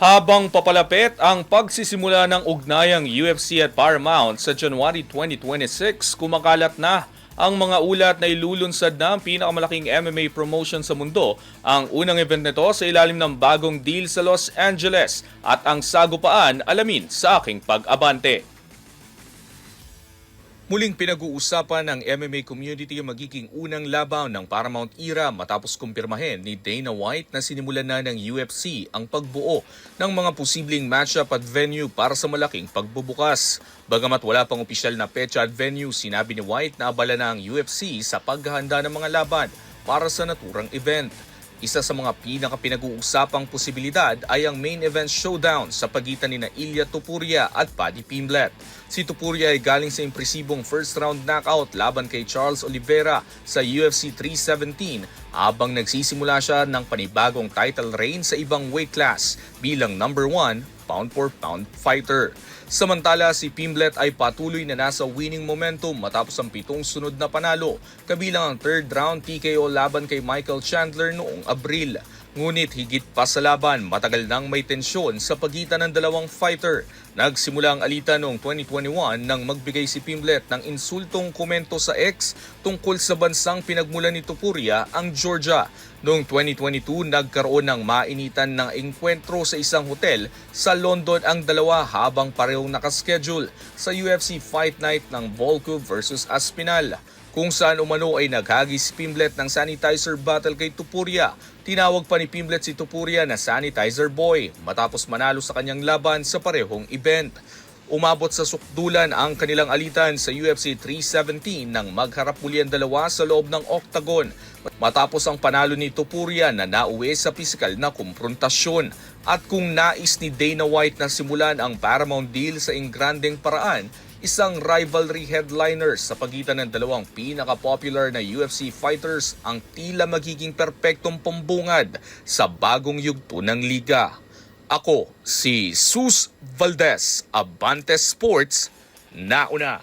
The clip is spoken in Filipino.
Habang papalapit ang pagsisimula ng ugnayang UFC at Paramount sa January 2026, kumakalat na ang mga ulat na ilulunsad na ang pinakamalaking MMA promotion sa mundo. Ang unang event nito sa ilalim ng bagong deal sa Los Angeles at ang sagupaan alamin sa aking pag-abante. Muling pinag-uusapan ng MMA community ang magiging unang laban ng Paramount era matapos kumpirmahin ni Dana White na sinimulan na ng UFC ang pagbuo ng mga posibleng matchup at venue para sa malaking pagbubukas. Bagamat wala pang opisyal na petsa at venue, sinabi ni White na abala na ang UFC sa paghahanda ng mga laban para sa naturang event. Isa sa mga pinaka-pinag-uusapang posibilidad ay ang main event showdown sa pagitan ni Ilya Tupuria at Paddy Pimblet. Si Tupuria ay galing sa impresibong first round knockout laban kay Charles Oliveira sa UFC 317 habang nagsisimula siya ng panibagong title reign sa ibang weight class bilang number 1 pound for pound fighter. Samantala si Pimblet ay patuloy na nasa winning momentum matapos ang pitong sunod na panalo kabilang ang third round TKO laban kay Michael Chandler noong Abril. Ngunit higit pa sa laban, matagal nang may tensyon sa pagitan ng dalawang fighter. Nagsimula ang alitan noong 2021 nang magbigay si Pimblet ng insultong komento sa ex tungkol sa bansang pinagmulan ni Tupuria, ang Georgia. Noong 2022, nagkaroon ng mainitan ng engkwentro sa isang hotel sa London ang dalawa habang parehong nakaschedule sa UFC Fight Night ng Volkov versus Aspinal kung saan umano ay naghagis si Pimblet ng sanitizer battle kay Tupuria. Tinawag pa ni Pimblet si Tupuria na sanitizer boy matapos manalo sa kanyang laban sa parehong event. Umabot sa sukdulan ang kanilang alitan sa UFC 317 nang magharap muli ang dalawa sa loob ng octagon matapos ang panalo ni Tupuria na nauwi sa pisikal na kumprontasyon. At kung nais ni Dana White na simulan ang Paramount deal sa ingrandeng paraan, isang rivalry headliner sa pagitan ng dalawang pinaka-popular na UFC fighters ang tila magiging perpektong pambungad sa bagong yugto ng liga. Ako si Sus Valdez, Abante Sports, nauna.